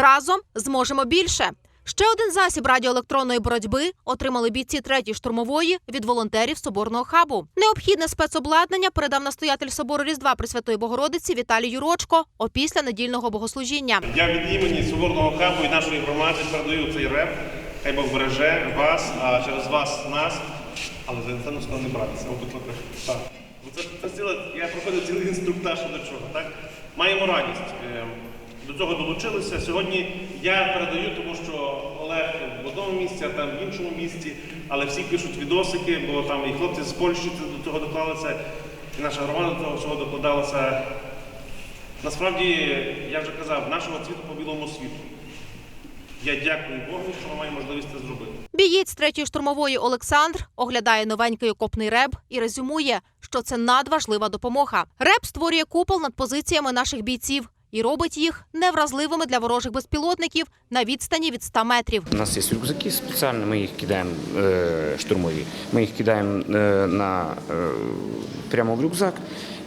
Разом зможемо більше. Ще один засіб радіоелектронної боротьби отримали бійці третьої штурмової від волонтерів соборного хабу. Необхідне спецобладнання передав настоятель собору Різдва Пресвятої Богородиці Віталій Юрочко опісля недільного богослужіння. Я від імені Соборного хабу і нашої громади передаю цей реп. Хай Бог береже вас, а через вас нас. Але за сказали не братися. Отут напишу. Так. Це, це ціла, я проходив цілий інструктаж до чого. Так? Маємо радість. До цього долучилися. Сьогодні я передаю, тому що Олег в одному місці, а там в іншому місці, але всі пишуть відосики, бо там і хлопці з Польщі до цього докладалися, і наша громада до цього всього докладалася. Насправді, я вже казав, нашого цвіту по білому світу. Я дякую Богу, що ми маємо можливість це зробити. Бієць третьої штурмової Олександр оглядає новенький окопний реб і резюмує, що це надважлива допомога. Реб створює купол над позиціями наших бійців і робить їх невразливими для ворожих безпілотників на відстані від 100 метрів. У нас є рюкзаки спеціальні, ми їх кидаємо е, штурмові. Ми їх кидаємо е, на, е, прямо в рюкзак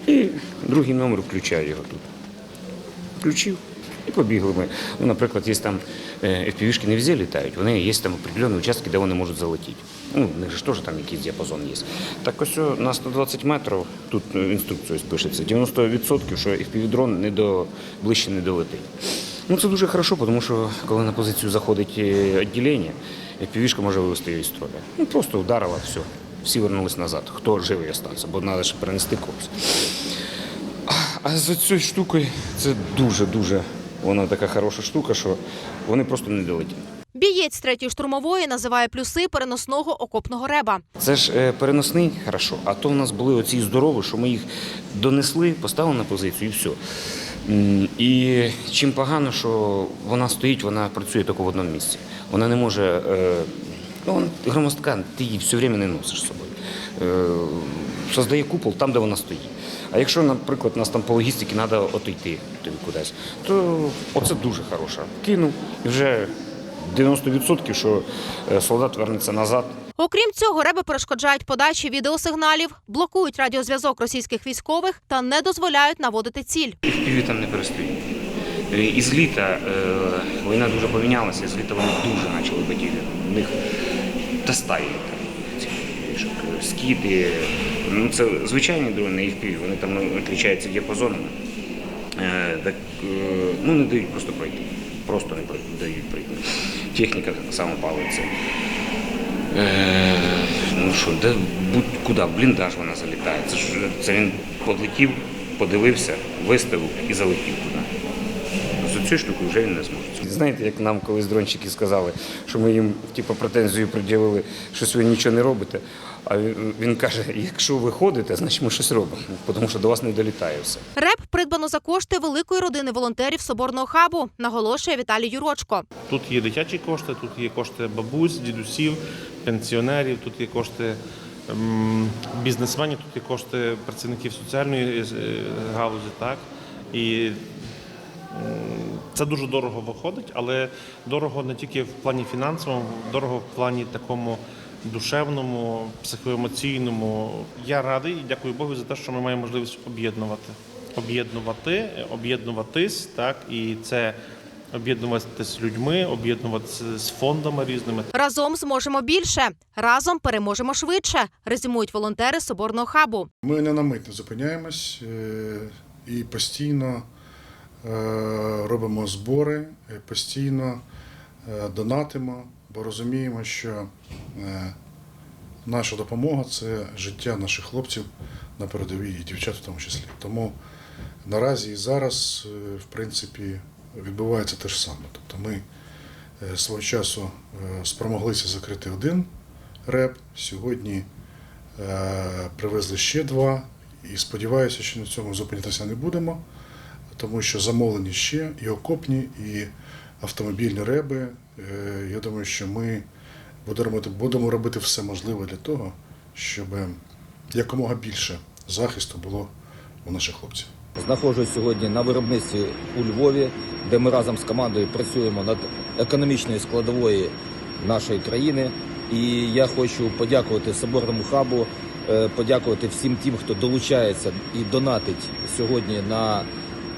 і другий номер включає його тут. Включив і побігли ми. Ну, наприклад, є там е, FPV-шки не везде літають, вони є там определені участки, де вони можуть залетіти. Ну, в них ж теж там якийсь діапазон є. Так ось о, на 120 метрів, тут е, інструкція ось пишеться, 90% що FPV-дрон не до, ближче не долетить. Ну, це дуже хорошо, тому що коли на позицію заходить е, відділення, FPV-шка може вивести її з строя. Ну, просто вдарила, все. Всі вернулись назад. Хто живий остався, бо треба ще перенести когось. А за цією штукою це дуже-дуже вона така хороша штука, що вони просто не долетять. Бієць третьої штурмової називає плюси переносного окопного реба. Це ж е, переносний, хорошо, а то в нас були оці здорові, що ми їх донесли, поставили на позицію і все. І чим погано, що вона стоїть, вона працює тільки в одному місці. Вона не може. е, Ну, громоздка, ти її все время не носиш з собою. Создає купол там, де вона стоїть. А якщо, наприклад, нас там по логістиці треба отойти кудись, то оце дуже хороше. Кинув і вже 90% що е, солдат вернеться назад. Окрім цього, реби перешкоджають подачі відеосигналів, блокують радіозв'язок російських військових та не дозволяють наводити ціль. Піві там не перестають. Е, І з літа е, війна дуже помінялася, з літа вони дуже почали бити. У них та стаї е, скіди. Ну, це звичайні дрони FPV, вони там ну, відрізняються діапазонами. Е, так, е, ну, не дають просто пройти. Просто не дають пройти. Техніка само палиться. Е, ну що, де будь-куди, бліндаж вона залітає. Це, ж, це він подлетів, подивився, виставив і залетів туди. З цією штукою вже він не зможе. Знаєте, як нам колись дронщики сказали, що ми їм типу, претензію пред'явили, що ви нічого не робите. А він, каже: якщо ви ходите, значить ми щось робимо, тому що до вас не долітає все. Реп придбано за кошти великої родини волонтерів соборного хабу, наголошує Віталій Юрочко. Тут є дитячі кошти, тут є кошти бабусь, дідусів, пенсіонерів, тут є кошти ем, бізнесменів, тут є кошти працівників соціальної е, галузі. Так? І це дуже дорого виходить, але дорого не тільки в плані фінансовому, дорого в плані такому душевному, психоемоційному. Я радий і дякую Богу за те, що ми маємо можливість об'єднувати. Об'єднувати, об'єднуватись, так, і це об'єднуватися з людьми, об'єднуватися з фондами різними. Разом зможемо більше, разом переможемо швидше. Резюмують волонтери соборного хабу. Ми не на мить не зупиняємось е, і постійно робимо збори, е, постійно е, донатимо, бо розуміємо, що е, наша допомога це життя наших хлопців на передовій і дівчат в тому числі. Тому наразі і зараз, е, в принципі, відбувається те ж саме. Тобто ми е, свого часу е, спромоглися закрити один реп. Сьогодні е, привезли ще два. І сподіваюся, що на цьому зупинятися не будемо, тому що замовлені ще і окопні, і автомобільні реби. Е, Я думаю, що ми будемо робити, все можливе для того, щоб якомога більше захисту було у наших хлопців. Знаходжусь сьогодні на виробництві у Львові, де ми разом з командою працюємо над економічною складовою нашої країни. І я хочу подякувати Соборному хабу, е, подякувати всім тим, хто долучається і донатить сьогодні на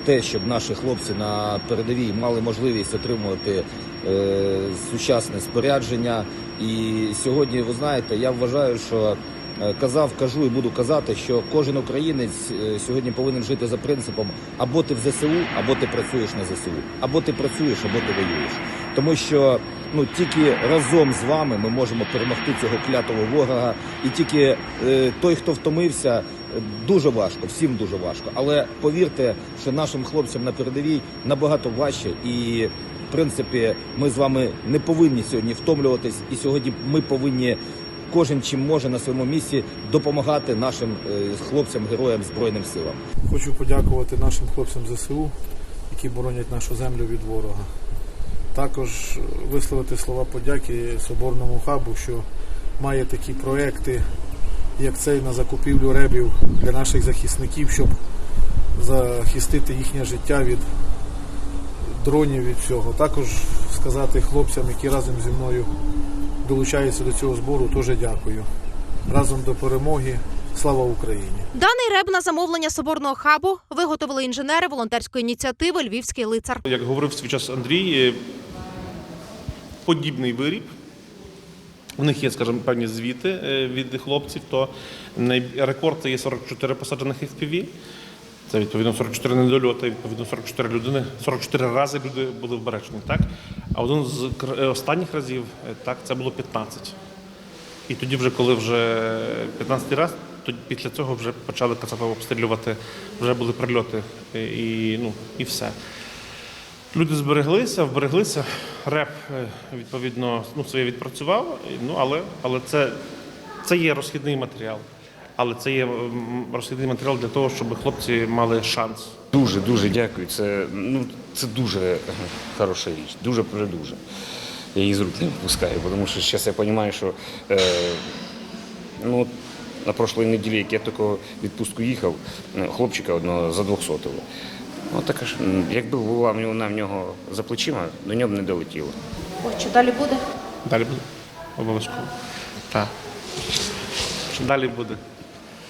те, щоб наші хлопці на передовій мали можливість отримувати е, сучасне спорядження. І сьогодні, ви знаєте, я вважаю, що е, казав, кажу і буду казати, що кожен українець е, сьогодні повинен жити за принципом або ти в ЗСУ, або ти працюєш на ЗСУ, або ти працюєш, або ти воюєш. Тому що ну тільки разом з вами ми можемо перемогти цього клятого ворога, і тільки е, той, хто втомився, дуже важко, всім дуже важко. Але повірте, що нашим хлопцям на передовій набагато важче, і в принципі ми з вами не повинні сьогодні втомлюватись, і сьогодні ми повинні. Кожен чим може на своєму місці допомагати нашим е, хлопцям, героям збройним силам. Хочу подякувати нашим хлопцям ЗСУ, які боронять нашу землю від ворога. Також висловити слова подяки Соборному хабу, що має такі проекти, як цей на закупівлю ребів для наших захисників, щоб захистити їхнє життя від дронів від всього. Також сказати хлопцям, які разом зі мною долучаються до цього збору, теж дякую. Разом до перемоги. Слава Україні! Даний реб на замовлення соборного хабу виготовили інженери волонтерської ініціативи Львівський лицар. Як говорив свій час Андрій, е, подібний виріб. У них є, скажімо, певні звіти е, від хлопців, то рекорд це є 44 посаджених FPV. Це відповідно 44 недольоти, відповідно 44 людини, 44 рази люди були вбережені, так? А один з е, останніх разів, е, так, це було 15. І тоді, вже коли вже 15 раз, то після цього вже почали кацапи обстрілювати, вже були прильоти і, ну, і все. Люди збереглися, вбереглися. Реп, е, відповідно, ну, своє відпрацював, ну, але, але це, це є розхідний матеріал. Але це є розхідний матеріал для того, щоб хлопці мали шанс. Дуже дуже дякую. Це ну це дуже е, хороша річ. Дуже дуже. Я її з рук не випускаю, тому що зараз я розумію, що е, ну, на прошлої неділі, як я таку відпустку їхав, е, хлопчика одного за 200 Ну, так, ж, якби була вона на в нього за плечима, до нього б не долетіло. О, що далі буде? Далі буде. Обов'язково. Так. Що далі буде?